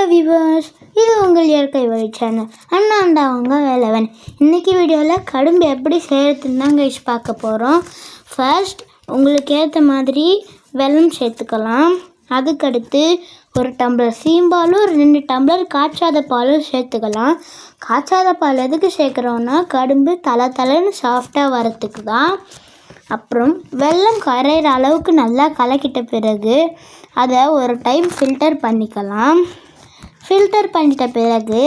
Hello viewers இது உங்கள் இயற்கை வழி சேனல் அண்ணாண்டா அவங்க வேலவன். இன்றைக்கி வீடியோவில் கடும்பு எப்படி செய்கிறதுன்னு தான் பார்க்க போகிறோம் ஃபர்ஸ்ட் உங்களுக்கு ஏற்ற மாதிரி வெல்லம் சேர்த்துக்கலாம். அதுக்கடுத்து ஒரு டம்ளர் சீம்பாலும் ரெண்டு டம்ளர் காய்ச்சாத பாலும் சேர்த்துக்கலாம். காய்ச்சாத பால் எதுக்கு சேர்க்குறோன்னா கடும்பு தலை தலைன்னு சாஃப்டாக வரத்துக்கு தான். அப்புறம் வெல்லம் கரையிற அளவுக்கு நல்லா கலக்கிட்ட பிறகு அதை ஒரு டைம் ஃபில்டர் பண்ணிக்கலாம். ஃபில்டர் பண்ணிட்ட பிறகு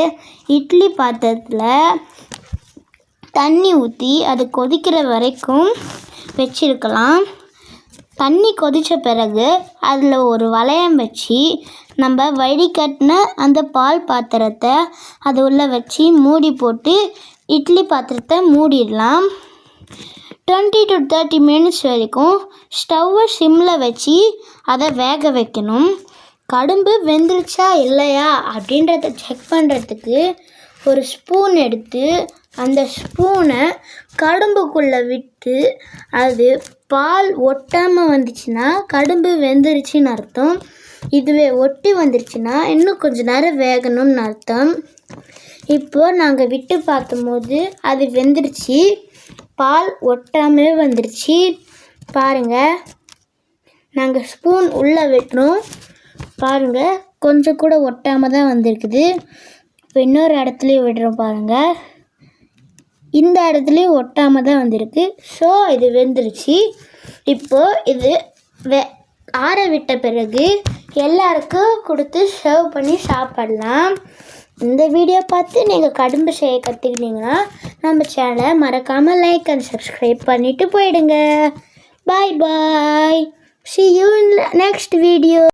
இட்லி பாத்திரத்தில் தண்ணி ஊற்றி அது கொதிக்கிற வரைக்கும் வச்சிருக்கலாம். தண்ணி கொதித்த பிறகு அதில் ஒரு வளையம் வச்சு நம்ம வடிகட்டின அந்த பால் பாத்திரத்தை அது உள்ளே வச்சு மூடி போட்டு இட்லி பாத்திரத்தை மூடிடலாம். டுவெண்ட்டி டு தேர்ட்டி மினிட்ஸ் வரைக்கும் ஸ்டவ்வை சிம்மில் வச்சு அதை வேக வைக்கணும். கடும்பு வெந்துருச்சா இல்லையா அப்படின்றத செக் பண்ணுறதுக்கு ஒரு ஸ்பூன் எடுத்து அந்த ஸ்பூனை கடும்புக்குள்ளே விட்டு அது பால் ஒட்டாமல் வந்துச்சுன்னா கடும்பு வெந்துருச்சுன்னு அர்த்தம். இதுவே ஒட்டி வந்துருச்சுன்னா இன்னும் கொஞ்ச நேரம் வேகணும்னு அர்த்தம். இப்போது நாங்கள் விட்டு பார்த்தபோது அது வெந்துருச்சு. பால் ஒட்டாமலே வந்துருச்சு. பாருங்கள் நாங்கள் ஸ்பூன் உள்ளே வெட்டுறோம். பாருங்கள் கொஞ்சம் கூட ஒட்டாமல் தான் வந்திருக்குது. இப்போ இன்னொரு இடத்துலையும் விடுறோம் பாருங்கள் இந்த இடத்துலையும் ஒட்டாமல் தான் வந்திருக்கு. ஸோ இது வெந்துருச்சு. இப்போது இது வெ ஆற விட்ட பிறகு எல்லாருக்கும் கொடுத்து சர்வ் பண்ணி சாப்பிடலாம். இந்த வீடியோ பார்த்து நீங்கள் கடும்பு செய்ய கற்றுக்கிட்டீங்கன்னா நம்ம சேனலை மறக்காமல் லைக் அண்ட் சப்ஸ்கிரைப் பண்ணிவிட்டு போயிடுங்க. Bye bye see you in next video